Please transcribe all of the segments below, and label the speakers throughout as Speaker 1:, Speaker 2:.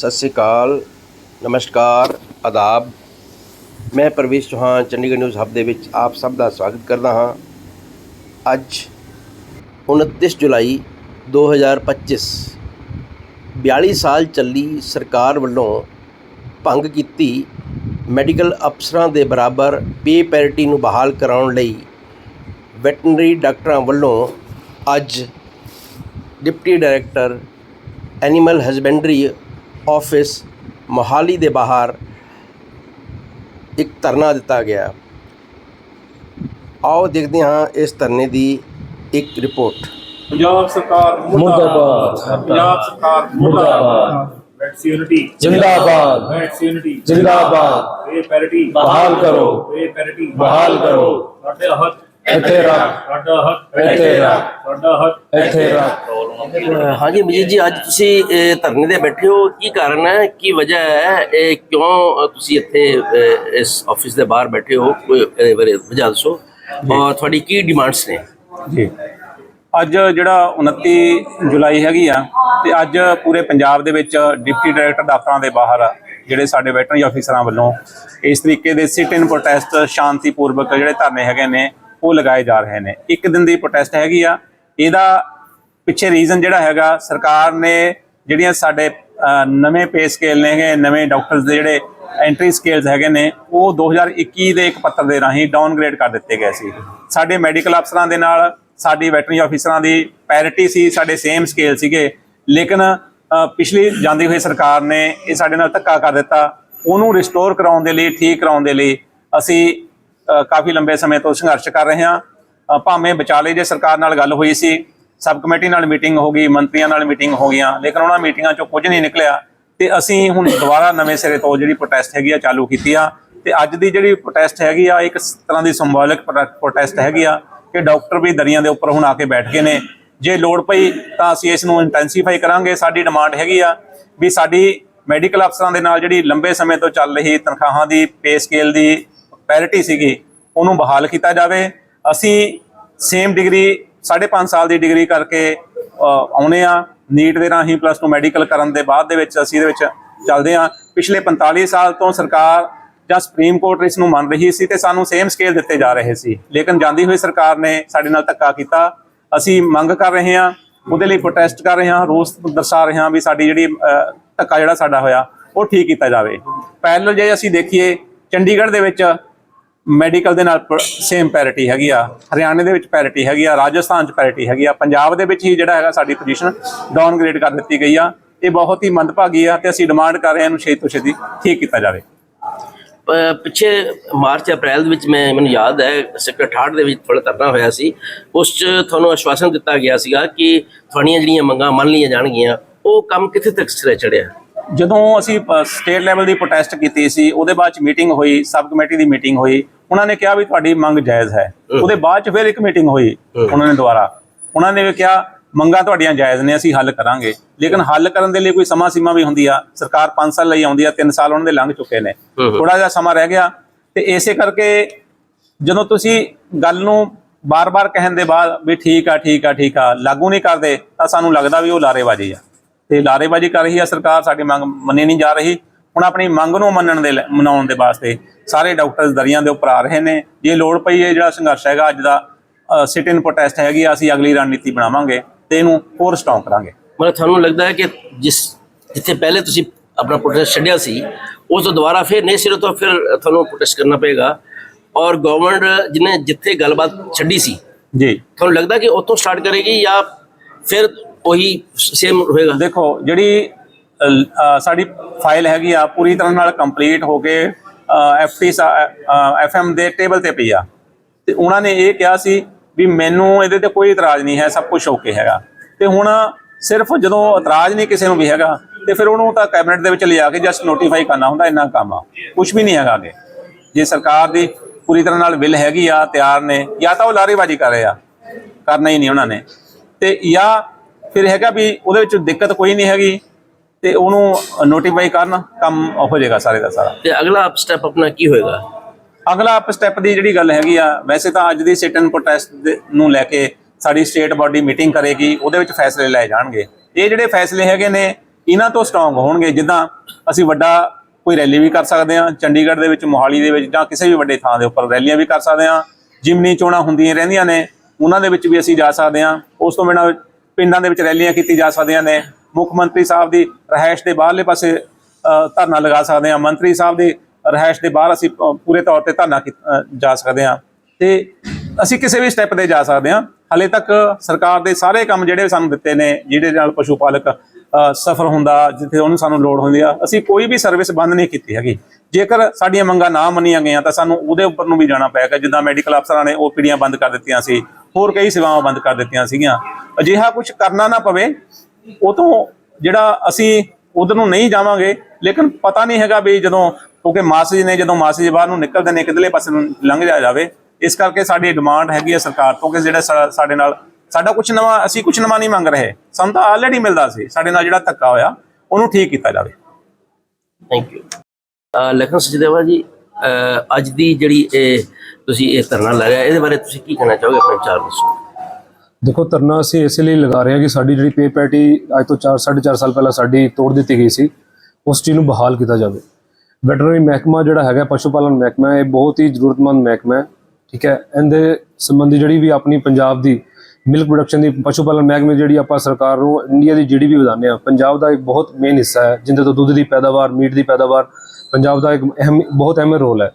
Speaker 1: ਸਤਿ ਸ੍ਰੀ ਅਕਾਲ, ਨਮਸਕਾਰ, ਆਦਾਬ। ਮੈਂ ਪ੍ਰਵੇਸ਼ ਚੌਹਾਨ, ਚੰਡੀਗੜ੍ਹ ਨਿਊਜ਼ ਹੱਬ ਦੇ ਵਿੱਚ ਆਪ ਸਭ ਦਾ ਸਵਾਗਤ ਕਰਦਾ ਹਾਂ। ਅੱਜ 29 ਜੁਲਾਈ 2025 42 ਸਾਲ ਚੱਲੀ ਸਰਕਾਰ ਵੱਲੋਂ ਭੰਗ ਕੀਤੀ ਮੈਡੀਕਲ ਅਫਸਰਾਂ ਦੇ ਬਰਾਬਰ ਪੇ ਪੈਰਿਟੀ ਨੂੰ ਬਹਾਲ ਕਰਾਉਣ ਲਈ। ਵੈਟਰਨਰੀ ਡਾਕਟਰਾਂ ਵੱਲੋਂ ਅੱਜ deputy director, animal husbandry office Mohali ਦੇ ਬਾਹਰ ਇੱਕ ਧਰਨਾ ਦਿੱਤਾ ਗਿਆ। ਆਓ ਦੇਖਦੇ ਹਾਂ ਇਸ ਧਰਨੇ ਦੀ ਇੱਕ ਰਿਪੋਰਟ
Speaker 2: ਪੰਜਾਬ ਸਰਕਾਰ
Speaker 3: ਮੁਰਦਾਬਾਦ।
Speaker 2: ਪੰਜਾਬ ਸਰਕਾਰ
Speaker 3: ਮੁਰਦਾਬਾਦ।
Speaker 2: ਵੈਕਸੀਨਿਟੀ
Speaker 3: ਜਿੰਦਾਬਾਦ।
Speaker 2: ਵੈਕਸੀਨਿਟੀ
Speaker 3: ਜਿੰਦਾਬਾਦ।
Speaker 2: ਇਹ ਪੈਰਿਟੀ
Speaker 3: ਬਹਾਲ ਕਰੋ।
Speaker 2: ਇਹ ਪੈਰਿਟੀ
Speaker 3: ਬਹਾਲ ਕਰੋ।
Speaker 2: ਸਾਡੇ ਹੱਕ
Speaker 3: ਇੱਥੇ ਰੱਖ।
Speaker 2: ਸਾਡਾ ਹੱਕ
Speaker 3: ਇੱਥੇ ਰੱਖ।
Speaker 2: ਸਾਡਾ ਹੱਕ
Speaker 3: ਇੱਥੇ ਰੱਖ।
Speaker 1: ਹਾਂਜੀ ਮਜੀਦ ਜੀ ਅੱਜ ਤੁਸੀਂ ਧਰਨੇ ਤੇ ਬੈਠੇ ਹੋ। ਕੀ ਕਾਰਨ ਹੈ? ਕੀ ਵਜ੍ਹਾ ਹੈ? ਇਹ ਕਿਉਂ ਤੁਸੀਂ ਇੱਥੇ ਇਸ ਆਫਿਸ ਦੇ ਬਾਹਰ ਬੈਠੇ ਹੋ? ਕੋਈ ਇਹਦੇ ਬਾਰੇ ਵਜ੍ਹਾ ਦੱਸੋ। ਔਰ ਤੁਹਾਡੀ ਕੀ ਡਿਮਾਂਡਸ ਨੇ?
Speaker 2: ਜੀ। ਅੱਜ ਜਿਹੜਾ 29 ਜੁਲਾਈ ਹੈਗੀ ਆ ਤੇ ਅੱਜ ਪੂਰੇ ਪੰਜਾਬ ਦੇ ਵਿੱਚ ਡਿਪਟੀ ਡਾਇਰੈਕਟਰ ਦਫ਼ਤਰਾਂ ਦੇ ਬਾਹਰ ਜਿਹੜੇ ਸਾਡੇ ਵੈਟਰਨਰੀ ਅਫੀਸਰਾਂ ਵੱਲੋਂ ਇਸ ਤਰੀਕੇ ਦੇ ਸਿਟ ਇਨ ਪ੍ਰੋਟੈਸਟ ਸ਼ਾਂਤੀਪੂਰਵਕ ਜਿਹੜੇ ਧਰਨੇ ਹੈਗੇ ਨੇ ਉਹ ਲਗਾਏ ਜਾ ਰਹੇ ਨੇ। ਇੱਕ ਦਿਨ ਦੀ ਪ੍ਰੋਟੈਸਟ ਹੈਗੀ ਆ। ਇਹਦਾ ਪਿੱਛੇ ਰੀਜ਼ਨ ਜਿਹੜਾ ਹੈਗਾ, ਸਰਕਾਰ ਨੇ ਜਿਹੜੀਆਂ ਸਾਡੇ ਨਵੇਂ ਪੇ ਸਕੇਲ ਨੇ ਹੈਗੇ ਨਵੇਂ ਡਾਕਟਰਸ ਦੇ ਜਿਹੜੇ ਐਂਟਰੀ ਸਕੇਲਸ ਹੈਗੇ ਨੇ, ਉਹ 2021 ਦੇ ਇੱਕ ਪੱਤਰ ਦੇ ਰਾਹੀਂ ਡਾਊਨਗ੍ਰੇਡ ਕਰ ਦਿੱਤੇ ਗਏ ਸੀ। ਸਾਡੇ ਮੈਡੀਕਲ ਅਫਸਰਾਂ ਦੇ ਨਾਲ, ਸਾਡੀ ਵੈਟਰਨਰੀ ਆਫਿਸਰਾਂ ਦੀ ਪੈਰਿਟੀ ਸੀ, ਸਾਡੇ ਸੇਮ ਸਕੇਲ ਸੀਗੇ। ਲੇਕਿਨ ਪਿਛਲੀ ਜਾਂਦੀ ਹੋਈ ਸਰਕਾਰ ਨੇ ਇਹ ਸਾਡੇ ਨਾਲ ਧੱਕਾ ਕਰ ਦਿੱਤਾ। ਉਹਨੂੰ ਰਿਸਟੋਰ ਕਰਾਉਣ ਦੇ ਲਈ, ਠੀਕ ਕਰਾਉਣ ਦੇ ਲਈ ਅਸੀਂ ਕਾਫੀ ਲੰਬੇ ਸਮੇਂ ਤੋਂ ਸੰਘਰਸ਼ ਕਰ ਰਹੇ ਹਾਂ। ਭਾਵੇਂ ਵਿਚਾਲੇ ਜੇ ਸਰਕਾਰ ਨਾਲ ਗੱਲ ਹੋਈ ਸੀ, ਸਬ ਕਮੇਟੀ ਨਾਲ ਮੀਟਿੰਗ ਹੋ ਗਈ, ਮੰਤਰੀਆਂ ਨਾਲ ਮੀਟਿੰਗ ਹੋ ਗਈਆਂ, ਲੇਕਿਨ ਉਹਨਾਂ ਮੀਟਿੰਗਾਂ ਚੋਂ ਕੁਝ ਨਹੀਂ ਨਿਕਲਿਆ ਤੇ ਅਸੀਂ ਹੁਣ ਦੁਬਾਰਾ ਨਵੇਂ ਸਿਰੇ ਤੋਂ ਜਿਹੜੀ ਪ੍ਰੋਟੈਸਟ ਹੈਗੀ ਆ ਚਾਲੂ ਕੀਤੀ ਆ। ਤੇ ਅੱਜ ਦੀ ਜਿਹੜੀ ਪ੍ਰੋਟੈਸਟ ਹੈਗੀ ਆ, ਇੱਕ ਤਰ੍ਹਾਂ ਦੀ ਸਿੰਬੋਲਿਕ ਪ੍ਰੋਟੈਸਟ ਹੈਗੀ ਆ ਕਿ ਡਾਕਟਰ ਵੀ ਦਰੀਆਂ ਦੇ ਉੱਪਰ ਹੁਣ ਆ ਕੇ ਬੈਠ ਗਏ ਨੇ। ਜੇ ਲੋੜ ਪਈ ਤਾਂ ਅਸੀਂ ਇਸ ਨੂੰ ਇੰਟੈਂਸੀਫਾਈ ਕਰਾਂਗੇ। ਸਾਡੀ ਡਿਮਾਂਡ ਹੈਗੀ ਆ ਵੀ ਸਾਡੀ ਮੈਡੀਕਲ ਅਫਸਰਾਂ ਦੇ ਨਾਲ ਜਿਹੜੀ ਲੰਬੇ ਸਮੇਂ ਤੋਂ ਚੱਲ ਰਹੀ ਤਨਖਾਹਾਂ ਦੀ ਪੇ ਸਕੇਲ ਦੀ ਪੈਰਿਟੀ ਸੀਗੀ ਉਹਨੂੰ ਬਹਾਲ ਕੀਤਾ ਜਾਵੇ। ਅਸੀਂ ਸੇਮ ਡਿਗਰੀ 5.5 ਸਾਲ ਦੀ ਡਿਗਰੀ ਕਰਕੇ ਅ, ਆਉਨੇ ਆ। ਨੀਟ ਦੇ ਰਾਹੀਂ ਪਲੱਸ 2 ਮੈਡੀਕਲ ਕਰਨ ਦੇ ਬਾਅਦ ਦੇ ਵਿੱਚ ਅਸੀਂ ਇਹਦੇ ਵਿੱਚ ਚੱਲਦੇ ਆ ਪਿਛਲੇ 45 ਸਾਲ ਤੋਂ ਸਰਕਾਰ ਜਾਂ ਸੁਪਰੀਮ ਕੋਰਟ ਇਸ ਨੂੰ ਮੰਨ ਰਹੀ ਸੀ ਤੇ ਸਾਨੂੰ ਸੇਮ ਸਕੇਲ ਦਿੱਤੇ ਜਾ ਰਹੇ ਸੀ। ਲੇਕਿਨ ਜਾਂਦੀ ਹੋਈ ਸਰਕਾਰ ਨੇ ਸਾਡੇ ਨਾਲ ਧੱਕਾ ਕੀਤਾ। ਅਸੀਂ ਮੰਗ ਕਰ ਰਹੇ ਹਾਂ ਉਹਦੇ ਲਈ ਪ੍ਰੋਟੈਸਟ ਕਰ ਰਹੇ ਹਾਂ ਰੋਸ ਦਰਸਾ ਰਹੇ ਹਾਂ ਵੀ ਸਾਡੀ ਜਿਹੜੀ ਧੱਕਾ ਜਿਹੜਾ ਸਾਡਾ ਹੋਇਆ ਉਹ ਠੀਕ ਕੀਤਾ ਜਾਵੇ। ਪੈਰਲਲ ਜੇ ਅਸੀਂ ਦੇਖੀਏ ਚੰਡੀਗੜ੍ਹ ਦੇ ਵਿੱਚ ਮੈਡੀਕਲ ਦੇ ਨਾਲ ਸੇਮ ਪੈਰਿਟੀ ਹੈਗੀ ਆ। ਹਰਿਆਣੇ ਦੇ ਵਿੱਚ ਪੈਰਿਟੀ ਹੈਗੀ ਆ, ਰਾਜਸਥਾਨ 'ਚ ਪੈਰਿਟੀ ਹੈਗੀ ਆ। ਪੰਜਾਬ ਦੇ ਵਿੱਚ ਹੀ ਜਿਹੜਾ ਹੈਗਾ ਸਾਡੀ ਪੋਜੀਸ਼ਨ ਡਾਊਨਗ੍ਰੇਡ ਕਰ ਦਿੱਤੀ ਗਈ ਆ। ਇਹ ਬਹੁਤ ਹੀ ਮੰਦਭਾਗੀ ਆ ਤੇ ਅਸੀਂ ਡਿਮਾਂਡ ਕਰ ਰਹੇ ਹਾਂ ਇਹਨੂੰ ਛੇਤੀ ਤੋਂ ਛੇਤੀ ਠੀਕ ਕੀਤਾ ਜਾਵੇ।
Speaker 1: ਪਿੱਛੇ ਮਾਰਚ, ਅਪ੍ਰੈਲ ਦੇ ਵਿੱਚ ਮੈਂ, ਮੈਨੂੰ ਯਾਦ ਹੈ ਸੈਕਟਰ 68 ਦੇ ਵਿੱਚ ਥੋੜਾ ਧਰਨਾ ਹੋਇਆ ਸੀ। ਉਸ 'ਚ ਤੁਹਾਨੂੰ ਆਸ਼ਵਾਸਨ ਦਿੱਤਾ ਗਿਆ ਸੀਗਾ ਕਿ ਤੁਹਾਡੀਆਂ ਜਿਹੜੀਆਂ ਮੰਗਾਂ ਮੰਨ ਲਈਆਂ ਜਾਣਗੀਆਂ, ਉਹ ਕੰਮ ਕਿੱਥੇ ਤੱਕ ਸਿਰੇ ਚੜਿਆ?
Speaker 2: ਜਦੋਂ ਅਸੀਂ ਸਟੇਟ ਲੈਵਲ ਦੀ ਪ੍ਰੋਟੈਸਟ ਕੀਤੀ ਸੀ ਉਹਦੇ ਬਾਅਦ ਚ ਮੀਟਿੰਗ ਹੋਈ ਸਬ ਕਮੇਟੀ ਦੀ ਮੀਟਿੰਗ ਹੋਈ ਉਹਨਾਂ ਨੇ ਕਿਹਾ ਵੀ ਤੁਹਾਡੀ ਮੰਗ ਜਾਇਜ਼ ਹੈ। ਉਹਦੇ ਬਾਅਦ ਚ ਫਿਰ ਇੱਕ ਮੀਟਿੰਗ ਹੋਈ ਉਹਨਾਂ ਨੇ ਦੁਬਾਰਾ। ਉਹਨਾਂ ਨੇ ਵੀ ਕਿਹਾ ਮੰਗਾਂ ਤੁਹਾਡੀਆਂ ਜਾਇਜ਼ ਨੇ ਅਸੀਂ ਹੱਲ ਕਰਾਂਗੇ। ਲੇਕਿਨ ਹੱਲ ਕਰਨ ਦੇ ਲਈ ਕੋਈ ਸਮਾਂ ਸੀਮਾ ਵੀ ਹੁੰਦੀ ਆ। ਸਰਕਾਰ 5 ਸਾਲ ਲਈ ਆਉਂਦੀ ਆ 3 ਸਾਲ ਉਹਨਾਂ ਦੇ ਲੰਘ ਚੁੱਕੇ ਨੇ। ਥੋੜਾ ਜਿਹਾ ਸਮਾਂ ਰਹਿ ਗਿਆ। ਤੇ ਇਸੇ ਕਰਕੇ ਜਦੋਂ ਤੁਸੀਂ ਗੱਲ ਨੂੰ ਬਾਰ-ਬਾਰ ਕਹਿਣ ਦੇ ਬਾਅਦ ਵੀ ਠੀਕ ਆ ਠੀਕ ਆ ਠੀਕ ਆ ਲਾਗੂ ਨਹੀਂ ਕਰਦੇ ਤਾਂ ਸਾਨੂੰ ਲੱਗਦਾ ਵੀ ਉਹ ਲਾਰੇਬਾਜ਼ੀ ਆ। ਤੇ ਲਾਰੇਬਾਜ਼ੀ ਕਰ ਰਹੀ ਆ ਸਰਕਾਰ ਸਾਡੀ ਮੰਗ ਮੰਨੀ ਨਹੀਂ ਜਾ ਰਹੀ। ਹੁਣ ਆਪਣੀ ਮੰਗ ਨੂੰ ਮੰਨਣ ਦੇ ਮਨਾਉਣ ਦੇ ਵਾਸਤੇ ਸਾਰੇ ਡਾਕਟਰਸ ਦਰੀਆਂ ਦੇ ਉੱਪਰ ਆ ਰਹੇ ਨੇ। ਜੇ ਲੋੜ ਪਈ ਹੈ ਜਿਹੜਾ ਸੰਘਰਸ਼ ਹੈਗਾ ਅੱਜ ਦਾ ਸਿਟ ਇਨ ਪ੍ਰੋਟੈਸਟ ਹੈਗੀ ਆ, ਅਸੀਂ ਅਗਲੀ ਰਣਨੀਤੀ ਬਣਾਵਾਂਗੇ ਤੇ ਇਹਨੂੰ ਹੋਰ ਸਟਰੋਂਗ ਕਰਾਂਗੇ।
Speaker 1: ਮਤਲਬ ਤੁਹਾਨੂੰ ਲੱਗਦਾ ਹੈ ਕਿ ਜਿਸ ਜਿੱਥੇ ਪਹਿਲੇ ਤੁਸੀਂ ਆਪਣਾ ਪ੍ਰੋਟੈਸਟ ਛੱਡਿਆ ਸੀ ਉਸ ਤੋਂ ਦੁਬਾਰਾ ਫਿਰ ਨਵੇਂ ਸਿਰੇ ਤੋਂ ਫਿਰ ਤੁਹਾਨੂੰ ਪ੍ਰੋਟੈਸਟ ਕਰਨਾ ਪਏਗਾ। ਔਰ ਗਵਰਨਮੈਂਟ ਜਿਹਨੇ ਜਿੱਥੇ ਗੱਲਬਾਤ ਛੱਡੀ ਸੀ
Speaker 2: ਜੀ।
Speaker 1: ਤੁਹਾਨੂੰ ਲੱਗਦਾ ਕਿ ਉੱਥੋਂ ਸਟਾਰਟ ਕਰੇਗੀ ਜਾਂ ਫਿਰ ਉਹੀ ਸੇਮ ਹੋਏਗਾ।
Speaker 2: ਦੇਖੋ, ਜਿਹੜੀ ਸਾਡੀ ਫਾਈਲ ਹੈਗੀ ਆ, ਪੂਰੀ ਤਰ੍ਹਾਂ ਨਾਲ ਕੰਪਲੀਟ ਹੋ ਕੇ ਐਫਟੀ ਐਫਐਮ ਦੇ ਟੇਬਲ ਤੇ ਪਈ ਆ। ਤੇ ਉਹਨਾਂ ਨੇ ਇਹ ਕਿਹਾ ਸੀ ਵੀ ਮੈਨੂੰ ਇਹਦੇ ਤੇ ਕੋਈ ਇਤਰਾਜ਼ ਨਹੀਂ ਹੈ, ਸਭ ਕੁਝ ਓਕੇ ਹੈਗਾ। ਤੇ ਹੁਣ ਸਿਰਫ ਜਦੋਂ ਇਤਰਾਜ਼ ਨਹੀਂ ਕਿਸੇ ਨੂੰ ਵੀ ਹੈਗਾ, ਤੇ ਫਿਰ ਉਹਨੂੰ ਤਾਂ ਕੈਬਨਿਟ ਦੇ ਵਿੱਚ ਲਿਜਾ ਕੇ ਜਸਟ ਨੋਟੀਫਾਈ ਕਰਨਾ ਹੁੰਦਾ, ਇੰਨਾ ਕੰਮ ਆ। ਕੁਝ ਵੀ ਨਹੀਂ ਹੈਗਾ ਅੱਗੇ। ਜੇ ਸਰਕਾਰ ਦੀ ਪੂਰੀ ਤਰ੍ਹਾਂ ਨਾਲ ਵਿਲ ਹੈਗੀ ਆ, ਤਿਆਰ ਨੇ, ਜਾਂ ਤਾਂ ਉਹ ਲਾਰੇਬਾਜ਼ੀ ਕਰ ਰਹੇ ਆ। ਕਰਨਾ ਹੀ ਨਹੀਂ ਉਹਨਾਂ ਨੇ। ਤੇ ਜਾਂ ਫਿਰ ਹੈਗਾ ਵੀ ਉਹਦੇ ਵਿੱਚ ਦਿੱਕਤ ਕੋਈ ਨਹੀਂ ਹੈਗੀ ਤੇ ਉਹਨੂੰ ਨੋਟੀਫਾਈ ਕਰਨ ਕੰਮ ਹੋ ਜਾਏਗਾ ਸਾਰੇ ਦਾ ਸਾਰਾ।
Speaker 1: ਤੇ ਅਗਲਾ ਸਟੈਪ ਆਪਣਾ ਕੀ ਹੋਏਗਾ?
Speaker 2: ਅਗਲਾ ਅਪ ਸਟੈਪ ਦੀ ਜਿਹੜੀ ਗੱਲ ਹੈਗੀ ਆ ਵੈਸੇ ਤਾਂ ਅੱਜ ਦੀ ਸਿਟ ਐਂਡ ਪ੍ਰੋਟੈਸਟ ਨੂੰ ਲੈ ਕੇ ਸਾਡੀ ਸਟੇਟ ਬਾਡੀ ਮੀਟਿੰਗ ਕਰੇਗੀ ਉਹਦੇ ਵਿੱਚ ਫੈਸਲੇ ਲਏ ਜਾਣਗੇ। ਇਹ ਜਿਹੜੇ ਫੈਸਲੇ ਹੈਗੇ ਨੇ ਇਹਨਾਂ ਤੋਂ ਸਟਰੋਂਗ ਹੋਣਗੇ ਜਿੱਦਾਂ ਅਸੀਂ ਵੱਡਾ ਕੋਈ ਰੈਲੀ ਵੀ ਕਰ ਸਕਦੇ ਹਾਂ ਚੰਡੀਗੜ੍ਹ ਦੇ ਵਿੱਚ ਮੋਹਾਲੀ ਦੇ ਵਿੱਚ ਜਾਂ ਕਿਸੇ ਵੀ ਵੱਡੇ ਥਾਂ ਦੇ ਉੱਪਰ ਰੈਲੀਆਂ ਵੀ ਕਰ ਸਕਦੇ ਹਾਂ। ਜਿਮਨੀ ਚੋਣਾਂ ਹੁੰਦੀਆਂ ਰਹਿੰਦੀਆਂ ਨੇ ਉਹਨਾਂ ਦੇ ਵਿੱਚ ਵੀ ਅਸੀਂ ਜਾ ਸਕਦੇ ਹਾਂ। ਉਸ ਤੋਂ ਬਿਨਾਂ ਪਿੰਡਾਂ ਦੇ ਵਿੱਚ ਰੈਲੀਆਂ ਕੀਤੀ ਜਾ ਸਕਦੀਆਂ ਨੇ। ਮੁੱਖ ਮੰਤਰੀ ਸਾਹਿਬ ਦੀ ਰਹਿائش ਦੇ ਬਾਹਰਲੇ ਪਾਸੇ ਧਰਨਾ ਲਗਾ ਸਕਦੇ ਹਾਂ। ਮੰਤਰੀ ਸਾਹਿਬ ਦੀ ਰਹਿائش ਦੇ ਬਾਹਰ ਅਸੀਂ ਪੂਰੇ ਤੌਰ ਤੇ ਧਰਨਾ ਜਾ ਸਕਦੇ ਹਾਂ। ਤੇ ਅਸੀਂ ਕਿਸੇ ਵੀ ਸਟੈਪ ਤੇ ਜਾ ਸਕਦੇ ਹਾਂ। ਹਲੇ ਤੱਕ ਸਰਕਾਰ ਦੇ ਸਾਰੇ ਕੰਮ ਜਿਹੜੇ ਸਾਨੂੰ ਦਿੱਤੇ ਨੇ, ਜਿਹਦੇ ਨਾਲ ਪਸ਼ੂ ਪਾਲਕ ਸਫਰ ਹੁੰਦਾ, ਜਿੱਥੇ ਉਹਨੂੰ ਸਾਨੂੰ ਲੋੜ ਹੁੰਦੀ ਆ, ਅਸੀਂ ਕੋਈ ਵੀ ਸਰਵਿਸ ਬੰਦ ਨਹੀਂ ਕੀਤੀ ਹੈਗੀ। ਜੇਕਰ ਸਾਡੀਆਂ ਮੰਗਾਂ ਨਾ ਮੰਨੀਆਂ ਗਈਆਂ ਤਾਂ ਸਾਨੂੰ ਉਹਦੇ ਉੱਪਰ ਨੂੰ ਵੀ ਜਾਣਾ ਪਏਗਾ। ਜਿੱਦਾਂ ਮੈਡੀਕਲ ਅਫਸਰਾਂ ਨੇ ਉਹ ਓਪੀਡੀਆਂ ਬੰਦ ਕਰ ਦਿੱਤੀਆਂ ਸੀ। ਹੋਰ ਕਈ ਸੇਵਾਵਾਂ ਬੰਦ ਕਰ ਦਿੱਤੀਆਂ ਸੀਗੀਆਂ। ਅਜਿਹਾ ਕੁਝ ਕਰਨਾ ਨਾ ਪਵੇ, ਉਹ ਤੋਂ ਜਿਹੜਾ ਅਸੀਂ ਉਧਰ ਨੂੰ ਨਹੀਂ ਜਾਵਾਂਗੇ, ਲੇਕਿਨ ਪਤਾ ਨਹੀਂ ਹੈਗਾ ਵੀ ਜਦੋਂ, ਕਿਉਂਕਿ ਮਾਸਜ ਨੇ ਜਦੋਂ ਮਾਸਜ ਬਾਹਰ ਨੂੰ ਨਿਕਲਦੇ ਨੇ ਕਿਧਰਲੇ ਪਾਸੇ ਨੂੰ ਲੰਘ ਜਾ ਜਾਵੇ, ਇਸ ਕਰਕੇ ਸਾਡੀ ਡਿਮਾਂਡ ਹੈਗੀ ਹੈ ਸਰਕਾਰ ਤੋਂ ਕਿ ਜਿਹੜਾ ਸਾਡੇ ਨਾਲ, ਸਾਡਾ ਕੁਝ ਨਵਾਂ, ਅਸੀਂ ਕੁਝ ਨਵਾਂ ਨਹੀਂ ਮੰਗ ਰਹੇ। ਸਾਨੂੰ ਤਾਂ ਆਲਰੇਡੀ ਮਿਲਦਾ ਸੀ, ਸਾਡੇ ਨਾਲ ਜਿਹੜਾ ਧੱਕਾ ਹੋਇਆ, ਉਹਨੂੰ ਠੀਕ ਕੀਤਾ ਜਾਵੇ।
Speaker 1: ਥੈਂਕ ਯੂ ਲਖਨ ਸਚਦੇਵਾ ਜੀ, ਅਹ ਅੱਜ ਦੀ ਜਿਹੜੀ ਇਹ ਤੁਸੀਂ ਇਹ ਧਰਨਾ ਲਾ ਰਿਹਾ ਇਹਦੇ ਬਾਰੇ ਤੁਸੀਂ ਕੀ ਕਹਿਣਾ ਚਾਹੋਗੇ ਆਪਣੇ ਵਿਚਾਰ ਦੱਸੋ
Speaker 3: ਦੇਖੋ, ਧਰਨਾ ਅਸੀਂ ਇਸ ਲਈ ਲਗਾ ਰਹੇ ਹਾਂ ਕਿ ਸਾਡੀ ਜਿਹੜੀ ਪੇ ਪੈਟੀ ਅੱਜ ਤੋਂ 4 4.5 ਸਾਲ ਪਹਿਲਾਂ ਸਾਡੀ ਤੋੜ ਦਿੱਤੀ ਗਈ ਸੀ, ਉਸ ਚੀਜ਼ ਨੂੰ ਬਹਾਲ ਕੀਤਾ ਜਾਵੇ। ਵੈਟਰਨਰੀ ਮਹਿਕਮਾ ਜਿਹੜਾ ਹੈਗਾ ਪਸ਼ੂ ਪਾਲਣ ਮਹਿਕਮਾ, ਇਹ ਬਹੁਤ ਹੀ ਜ਼ਰੂਰਤਮੰਦ ਮਹਿਕਮਾ ਹੈ, ਠੀਕ ਹੈ? ਇਹਦੇ ਸੰਬੰਧੀ ਜਿਹੜੀ ਵੀ ਆਪਣੀ ਪੰਜਾਬ ਦੀ ਮਿਲਕ ਪ੍ਰੋਡਕਸ਼ਨ ਦੀ ਪਸ਼ੂ ਪਾਲਣ ਮਹਿਕਮੇ ਜਿਹੜੀ ਆਪਾਂ ਸਰਕਾਰ ਨੂੰ ਇੰਡੀਆ ਦੀ ਜੀਡੀਪੀ ਵਧਾਉਂਦੇ ਆ ਪੰਜਾਬ ਦਾ ਇੱਕ ਬਹੁਤ ਮੇਨ ਹਿੱਸਾ ਹੈ, ਜਿੰਦੇ ਤੋਂ ਦੁੱਧ ਦੀ ਪੈਦਾਵਾਰ ਮੀਟ ਦੀ ਪੈਦਾਵਾਰ, ਪੰਜਾਬ ਦਾ ਇੱਕ ਅਹਿਮ, ਬਹੁਤ ਅਹਿਮ ਰੋਲ ਹੈ।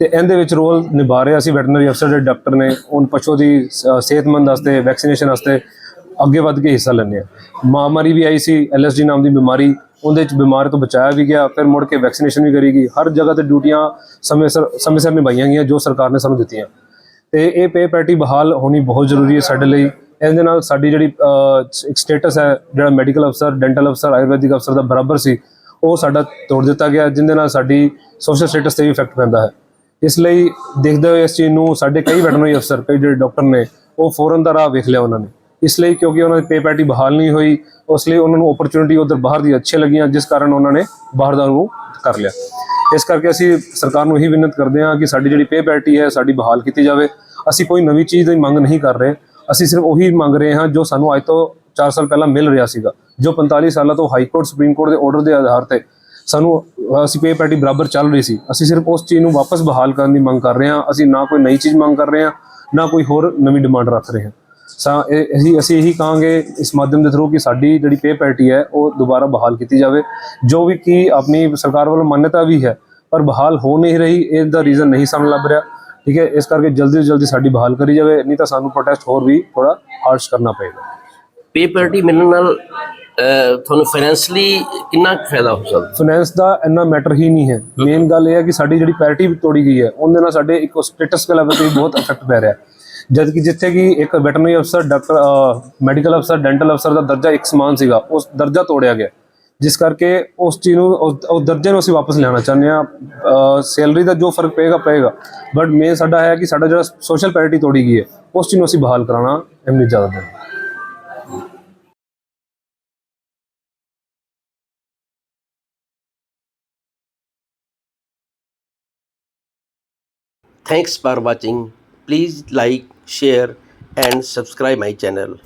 Speaker 3: ਤੇ ਇਹਦੇ ਵਿੱਚ ਰੋਲ ਨਿਭਾ ਰਹੇ ਅਸੀਂ ਵੈਟਰਨਰੀ ਅਫਸਰ ਦੇ ਡਾਕਟਰ ਨੇ ਉਹਨਾਂ ਪਸ਼ੂ ਦੀ ਸਿਹਤਮੰਦ ਵਾਸਤੇ ਵੈਕਸੀਨੇਸ਼ਨ ਵਾਸਤੇ ਅੱਗੇ ਵੱਧ ਕੇ ਹਿੱਸਾ ਲੈਂਦੇ ਆ। ਮਹਾਮਾਰੀ ਵੀ ਆਈ ਸੀ ਐਲਐਸਡੀ ਨਾਮ ਦੀ ਬਿਮਾਰੀ, ਉਹਦੇ ਵਿੱਚ ਬਿਮਾਰ ਤੋਂ ਬਚਾਇਆ ਵੀ ਗਿਆ, ਫਿਰ ਮੁੜ ਕੇ ਵੈਕਸੀਨੇਸ਼ਨ ਵੀ ਕਰੀ ਗਈ। ਹਰ ਜਗ੍ਹਾ ਤੇ ਡਿਊਟੀਆਂ ਸਮੇਂ ਸਿਰ ਸਮੇਂ ਸਿਰ ਨਿਭਾਈਆਂ ਗਈਆਂ, ਜੋ ਸਰਕਾਰ ਨੇ ਸਾਨੂੰ ਦਿੱਤੀਆਂ। ਤੇ ਇਹ ਪੇ ਪੈਟੀ ਬਹਾਲ ਹੋਣੀ ਬਹੁਤ ਜ਼ਰੂਰੀ ਹੈ ਸਾਡੇ ਲਈ। ਇਹਦੇ ਨਾਲ ਸਾਡੀ ਜਿਹੜੀ ਇੱਕ ਸਟੇਟਸ ਹੈ, ਜਿਹੜਾ ਮੈਡੀਕਲ ਅਫਸਰ ਡੈਂਟਲ ਅਫਸਰ ਆਯੁਰਵੈਦਿਕ ਅਫਸਰ ਦਾ ਬਰਾਬਰ ਸੀ, ਉਹ ਸਾਡਾ ਤੋੜ ਦਿੱਤਾ ਗਿਆ, ਜਿੰਦੇ ਨਾਲ ਸਾਡੀ ਸੋਸ਼ਲ ਸਟੇਟਸ ਤੇ ਵੀ ਇਫੈਕਟ ਪੈਂਦਾ ਹੈ। ਇਸ ਲਈ ਦੇਖਦੇ ਹੋਏ ਇਸ ਚੀਜ਼ ਨੂੰ ਸਾਡੇ ਕਈ ਵੈਟਰਨਰੀ ਅਫਸਰ, ਕਈ ਜਿਹੜੇ ਡਾਕਟਰ ਨੇ, ਉਹ ਫੌਰਨ ਦਾ ਰਾਹ ਵੇਖ ਲਿਆ ਉਹਨਾਂ ਨੇ। ਇਸ ਲਈ ਕਿਉਂਕਿ ਉਹਨਾਂ ਦੀ ਪੇ ਪੈਟੀ ਬਹਾਲ ਨਹੀਂ ਹੋਈ, ਉਸ ਲਈ ਉਹਨਾਂ ਨੂੰ ਓਪਰਚੁਨਿਟੀ ਉਧਰ ਬਾਹਰ ਦੀ ਅੱਛੀ ਲੱਗੀਆਂ, ਜਿਸ ਕਾਰਨ ਉਹਨਾਂ ਨੇ ਬਾਹਰ ਦਾ ਨੂੰ ਕਰ ਲਿਆ। ਇਸ ਕਰਕੇ ਅਸੀਂ ਸਰਕਾਰ ਨੂੰ ਇਹੀ ਬੇਨਤ ਕਰਦੇ ਹਾਂ ਕਿ ਸਾਡੀ ਜਿਹੜੀ ਪੇ ਪੈਟੀ ਹੈ, ਸਾਡੀ ਬਹਾਲ ਕੀਤੀ ਜਾਵੇ। ਅਸੀਂ ਕੋਈ ਨਵੀਂ ਚੀਜ਼ ਦੀ ਮੰਗ ਨਹੀਂ ਕਰ ਰਹੇ। ਅਸੀਂ ਸਿਰਫ ਉਹੀ ਮੰਗ ਰਹੇ ਹਾਂ ਜੋ ਸਾਨੂੰ ਅੱਜ ਤੋਂ 4 ਸਾਲ ਪਹਿਲਾਂ ਮਿਲ ਰਿਹਾ ਸੀਗਾ, ਜੋ 45 ਸਾਲਾਂ ਤੋਂ ਹਾਈ ਕੋਰਟ, ਸੁਪਰੀਮ ਕੋਰਟ ਦੇ ਆਰਡਰ ਦੇ ਆਧਾਰ ਤੇ ਸਾਨੂੰ, ਅਸੀਂ ਪੇ ਪੈਟੀ ਬਰਾਬਰ ਚੱਲ ਰਹੀ ਸੀ। ਅਸੀਂ ਸਿਰਫ ਉਸ ਚੀਜ਼ ਨੂੰ ਵਾਪਸ ਬਹਾਲ ਕਰਨ ਦੀ ਮੰਗ ਕਰ ਰਹੇ ਹਾਂ। ਅਸੀਂ ਨਾ ਕੋਈ ਨਈ ਚੀਜ਼ ਮੰਗ ਕਰ ਰਹੇ ਹਾਂ, ਨਾ ਕੋਈ ਹੋਰ ਨਵੀਂ ਡਿਮਾਂਡ ਰੱਖ ਰਹੇ ਹਾਂ। ਸਾ ਅਸੀਂ ਅਸੀਂ ਇਹੀ ਕਹਾਂਗੇ ਇਸ ਮਾਧਿਅਮ ਦੇ ਥਰੂ ਕਿ ਸਾਡੀ ਜਿਹੜੀ ਪੇ ਪੈਟੀ ਹੈ, ਉਹ ਦੁਬਾਰਾ ਬਹਾਲ ਕੀਤੀ ਜਾਵੇ। ਜੋ ਵੀ ਕੀ ਆਪਣੀ ਸਰਕਾਰ ਵੱਲੋਂ ਮਾਨਤਾ ਵੀ ਹੈ, ਪਰ ਬਹਾਲ ਹੋ ਨਹੀਂ ਰਹੀ ਇਸ ਦਾ ਰੀਜ਼ਨ ਨਹੀਂ ਸਾਨੂੰ ਲੱਭ ਰਿਹਾ। ਠੀਕ ਹੈ, ਇਸ ਕਰਕੇ ਜਲਦੀ ਤੋਂ ਜਲਦੀ ਸਾਡੀ ਬਹਾਲ ਕਰੀ ਜਾਵੇ। ਨਹੀਂ ਤਾਂ ਸਾਨੂੰ ਪ੍ਰੋਟੈਸਟ ਹੋਰ ਵੀ ਥੋੜਾ ਹਾਰਸ਼ ਕਰਨਾ ਪਏਗਾ।
Speaker 1: ਪੇ ਪੈਟੀ ਮਿਲਣ ਨਾਲ ਤੁਹਾਨੂੰ ਫਾਈਨੈਂਸ਼ਲੀ ਕਿੰਨਾ ਫਾਇਦਾ ਹੋ ਸਕਦਾ?
Speaker 3: ਫਾਈਨੈਂਸ ਦਾ ਇੰਨਾ ਮੈਟਰ ਹੀ ਨਹੀਂ ਹੈ। ਮੇਨ ਗੱਲ ਇਹ ਹੈ ਕਿ ਸਾਡੀ ਜਿਹੜੀ ਪੈਰਿਟੀ ਤੋੜੀ ਗਈ ਹੈ ਉਹਦੇ ਨਾਲ ਸਾਡੇ ਇੱਕ ਸਟੇਟਸ ਦੇ ਲੈਵਲ ਤੇ ਵੀ ਬਹੁਤ ਇਫੈਕਟ ਪੈ ਰਿਹਾ ਹੈ। ਜਦ ਕਿ ਜਿੱਥੇ ਕਿ ਇੱਕ ਵੈਟਰਨਰੀ ਅਫਸਰ ਡਾਕਟਰ ਮੈਡੀਕਲ ਅਫਸਰ ਡੈਂਟਲ ਅਫਸਰ ਦਾ ਦਰਜਾ ਇੱਕ ਸਮਾਨ ਸੀਗਾ ਉਸ ਦਰਜਾ ਤੋੜਿਆ ਗਿਆ। ਜਿਸ ਕਰਕੇ ਉਸ ਚੀਜ਼ ਨੂੰ ਉਸ ਦਰਜੇ ਨੂੰ ਅਸੀਂ ਵਾਪਸ ਲਿਆਉਣਾ ਚਾਹੁੰਦੇ ਹਾਂ। ਸੈਲਰੀ ਦਾ ਜੋ ਫ਼ਰਕ ਪਏਗਾ ਪਏਗਾ। ਬਟ ਮੇਨ ਸਾਡਾ ਹੈ ਕਿ ਸਾਡਾ ਜਿਹੜਾ ਸੋਸ਼ਲ ਪੈਰਿਟੀ ਤੋੜੀ ਗਈ ਹੈ ਉਸ ਚੀਜ਼ ਨੂੰ ਅਸੀਂ ਬਹਾਲ ਕਰਾਉਣਾ ਇੰਨੀ ਜ਼ਿਆਦਾ ਹੈ
Speaker 1: Thanks for watching. Please like, share and subscribe my channel.